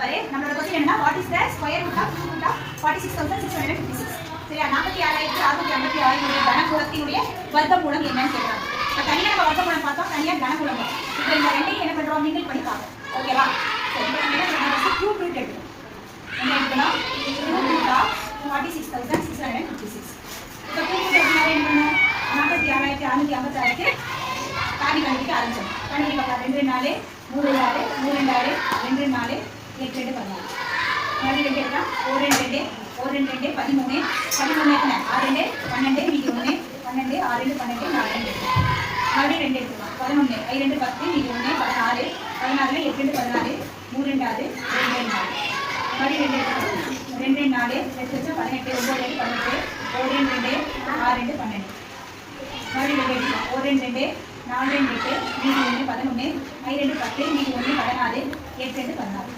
பாரு நம்மளோட கொஸ்டின் என்ன what is the square root of root of forty six thousand six hundred fifty six சரியா? நாற்பத்தி ஆறாயிரத்தி அறுநூத்தி ஐம்பத்தி ஆறுடைய வர்க்க மூலம் என்னன்னு கேட்குறாங்க இப்போ தனியாக நம்ம வர்க்க மூலம் பார்த்தோம் தனியாக கனகுலம் இப்போ இந்த ரெண்டையும் என்ன பண்ணுறோம் மிங்கிள் பண்ணி பார்ப்போம் ஓகேவா சரி ரூட் எடுக்கணும். என்ன எடுக்கணும்? Root of forty six thousand six hundred fifty six இப்போ கியூப் ரூட் எடுக்கணும் என்ன பண்ணணும்? நாற்பத்தி ஆறாயிரத்தி அறுநூத்தி ஐம்பத்தாயிரத்தி தாண்டி கழிக்க ஆரம்பிச்சோம் கணிக்க பார்க்கலாம். ரெண்டு நாலு மூணு நாலு மூணு நாலு ரெண்டு நாலு எட்டு ரெண்டு பதினாலு மறுபடியும் ரெண்டு எடுக்கலாம் ஒரு ரெண்டு ரெண்டு ஒரு ரெண்டு ரெண்டு பதிமூணு. பதிமூணு எத்தனை? ஆறு ரெண்டு பன்னெண்டு மீதி ஒன்று பன்னெண்டு ஆறு ரெண்டு பன்னெண்டு நாலு ரெண்டு. மறுபடியும் ரெண்டு எடுத்துக்கலாம் பதினொன்று ஐ ரெண்டு பத்து மீதி ஒன்று பதினாறு. பதினாறுல எட்டு ரெண்டு பதினாறு. மூணு ரெண்டு ஆறு ரெண்டு ரெண்டு நாலு மறுபடியும் ரெண்டு எடுத்துக்கலாம் ரெண்டு ரெண்டு நாலு. எட்டு வச்சா பதினெட்டு ஒம்பது ரெண்டு பதினெட்டு ஒரு ரெண்டு ரெண்டு ஆறு ரெண்டு பன்னெண்டு. மறுபடியும் ரெண்டு ஒரு ரெண்டு ரெண்டு நாலு ரெண்டு எட்டு மீதி ஒன்று பதினொன்று ஐ ரெண்டு பத்து மீதி ஒன்று பதினாறு. எட்டு ரெண்டு பதினாறு.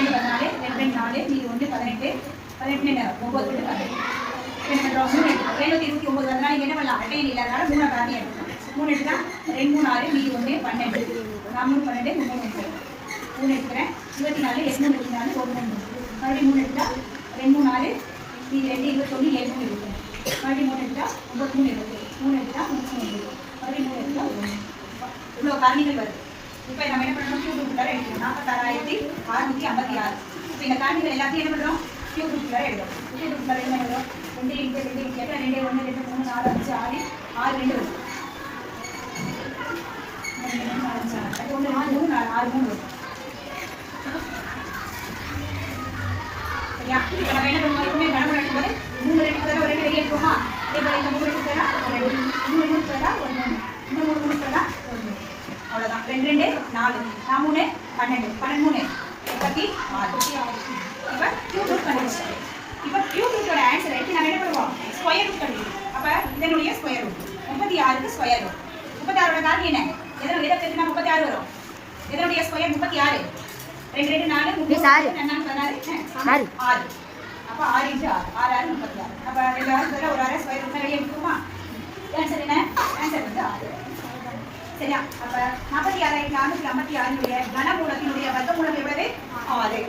ஏழு பதினாலு ரெண்டு நாலு மீதி ஒன்று பதினெட்டு பதினெட்டு ஒம்பது ரெண்டு பதினெட்டு என்ன மூணு. எடுக்கலாம் எழுநூத்தி இருபத்தி ஒம்பது வரலாம் நீங்கள் என்ன பண்ணலாம்? அட்டையில் இல்லாதனால மூணு காரணி எடுக்கலாம். மூணு எடுக்கலாம் ரெண்டு மூணு ஆறு மீதி ஒன்று பன்னெண்டு. நான் மூணு பன்னெண்டு மூணு முப்பது மூணு எடுக்கிறேன். இருபத்தி நாலு எட்நூறு இருபத்தி நாலு ஒரு மூணு மறுபடியும் மூணு எடுத்தா ரெண்டு மூணு நாலு மீதி ரெண்டு இருபத்தொன்று ஏழு மூணு இருபது மறுபடியும் மூணு எடுத்தா ஒம்பது மூணு இருபது மூணு எடுத்தா மூணு மூணு இருபது மறுபடியும் மூணு எடுத்தா ஒரு மூணு இவ்வளோ காரணிகள் வருது. இப்போ நம்ம என்ன பண்ணணும்? கூட்டு குரூப் எடுக்கணும் நாற்பத்தாறு இப்போ இந்த காரணிகள் எல்லாத்தையும் என்ன பண்ணுறோம் கியூ குரூப் எடுக்கணும் கியூ குரூப் என்ன பண்ணுறோம் ரெண்டு இன்ட்டு ரெண்டு இன்ட்டு எட்டு ரெண்டு ஒன்று ரெண்டு மூணு நாலு அஞ்சு ஆறு ஆறு ரெண்டு வரும் அது ஒன்று நாலு மூணு நாலு ஆறு மூணு வரும் சரியா இப்போ நம்ம என்ன பண்ணுவோம் எப்பவுமே கணக்கு எடுக்கும்போது மூணு ரெண்டு தடவை ரெண்டு வெளியே அதே போல இந்த மூணு ரெண்டு ஒரு ரெண்டு மூணு மூணு பதிலாக ஒரு மூணு இந்த மூணு மூணு ஒரு மூணு அவ்வளோதான் ரெண்டு ரெண்டு நாலு நான் மூணு பன்னெண்டு பன்னெண்டு மூணு முப்பத்தி ஆறு இப்போ கியூ ரூட் கண்டுபிடிச்சிட்டேன் இப்போ ரூட்டோட ஆன்சர் எடுத்து நம்ம என்ன பண்ணுவோம்? ஸ்கொயர் ரூட் கண்டுபிடிக்கும் அப்போ இதனுடைய ஸ்கொயர் ரூட் முப்பத்தி ஆறுக்கு ஸ்கொயர் ரூட் முப்பத்தி ஆறோட காரணம் என்ன? எதோ எதை பெருக்கினா முப்பத்தி ஆறு வரும். இதனுடைய ஸ்கொயர் முப்பத்தி ஆறு. ரெண்டு ரெண்டு நாலு முப்பது Miss, ஆறு. பதினாறு ஆறு. அப்ப ஆறு இன்ட்டு ஆறு. ஆறு ஆறு முப்பத்தி ஆறு. அப்ப ரெண்டு ஆறு பதிலா ஒரு ஆறு ஸ்கொயர் ரூட் வெளியே நாற்பத்தி ஆறாயிரத்தி நானூற்றி ஐம்பத்தி ஆறினுடைய கனமூலத்தினுடைய வர்க்க மூலம் எவ்வளவு ஆறு.